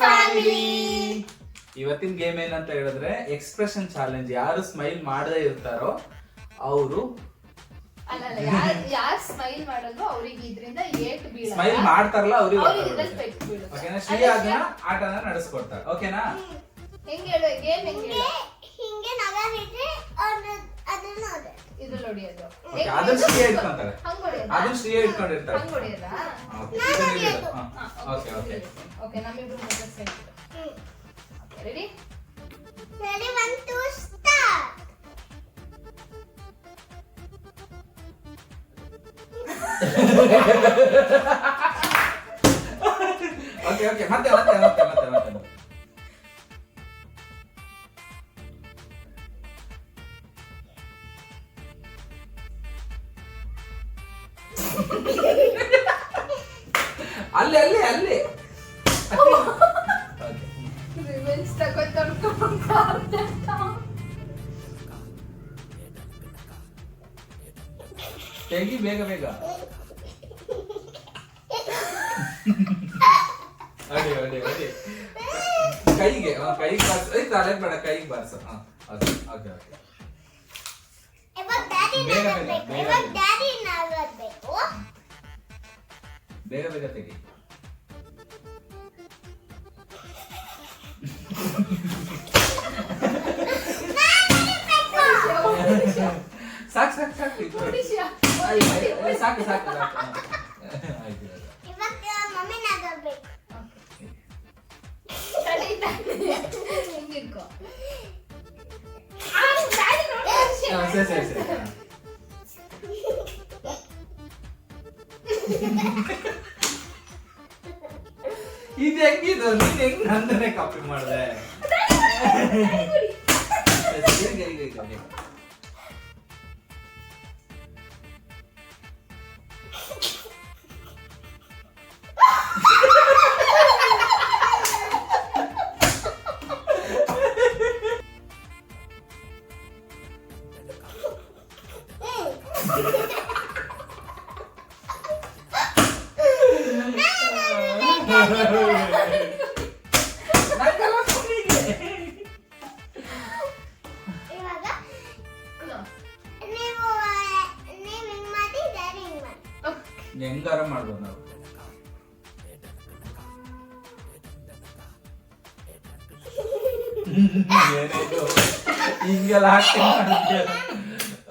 Family. ಇವತ್ತಿನ game ಏನಂತ ಹೇಳಿದ್ರೆ ಎಕ್ಸ್ಪ್ರೆಷನ್ ಚಾಲೆಂಜ್ ಯಾರು ಸ್ಮೈಲ್ ಮಾಡದೇ ಇರ್ತಾರೋ ಅವರು ಅಲ್ಲ ಅಲ್ಲ ಯಾರ್ ಯಾರ್ ಸ್ಮೈಲ್ ಮಾಡಲ್ಲ ಅವ್ರಿಗೆ ಇದ್ರಿಂದ ಏಟ್ ಬೀಳಲ್ಲ. ಸ್ಮೈಲ್ ಮಾಡ್ತಾರಲ್ಲ ಅವ್ರಿಗೆ ಅವ್ರಿಗೆ ಇದ್ರಲ್ಲಿ ಪೆಟ್ಟು ಬೀಳುತ್ತೆ. ಓಕೆನಾ? ಶ್ರೀ ಅದನ್ನ ಆಟನ ನಡೆಸ್ಕೊಡ್ತಾರೆ. ಓಕೆನಾ? ಹೆಂಗ್ ಹೇಳು ಗೇಮ್ ಹೆಂಗ್ ಹೇಳು? ಹಿಂಗೆ ನಗಾರಿದ್ರೆ ಅದನ್ನ ನೋಡು ಇದ್ರಲ್ಲಿ ಹೊಡಿಯೋದು ಓಕೆ ಅದನ್ನ ಶ್ರೀ ಇಟ್ಕೊಂತಾರೆ. ಹಂಗ್? ಅದನ್ನ ಶ್ರೀ ಇಟ್ಕೊಂಡಿರ್ತಾರೆ. ಹಂಗ್ ಹೊಡಿಯೋದಾ? Okay, okay okay. ಓಕೆ. ನಮ್ಮಿಬ್ರು ಮೊದಲು set ready ready one two start okay okay ಮತ್ತೆ ಮತ್ತೆ. ಅಲ್ಲಿ ಅಲ್ಲಿ ಅಲ್ಲಿ Okay. ರಿವೆನ್ಸ್ ತಗೋತಂತ ತೆಗಿ ಬೇಗ ಬೇಗ ಅಡಿ ಅಡಿ ಅಡಿ ಕೈಗೆ ಆ, ಕೈಗೆ ಬಾರ್ಸು ಏ ತಲೆಗೆ ಬೇಡ ಕೈಗೆ ಬಾರ್ಸು ಹಾ ಓಕೆ ಓಕೆ ಓಕೆ ಇವಾಗ ಡ್ಯಾಡಿ ಬೇಗ ಬೇಗ, ನಗಬೇಕು ಬೇಗ ಬೇಗ ಬೇಗ ತೆಗಿ ಸಾಕು ಸಾಕು ಸಾಕು ಇದು. ಆಯ್ತು, ಆಯ್ತು, ಸಾಕು ಸಾಕು ಸಾಕು ಹಾ. ಆಯ್ತು ಆಯ್ತು. ಇವಾಗ ಮಮ್ಮಿ ನಗಬೇಕು ಹಿಂಗಿರ್ಕೋ ಹಾ, ಸರಿ ಸರಿ ಸರಿ ಹಾ. ಇದು ಹೆಂಗಿದು? ನೀನ್ ಹೆಂಗ್ ನಂದನೆ ಕಾಪಿ ಮಾಡಿದೆ? ಇವಾಗ ಹೆಂಗಾರ ಮಾಡ್ಬೋದು ನಾವು? ಹಿಂಗೆಲ್ಲ ಹಾಕ್ತೀನಿ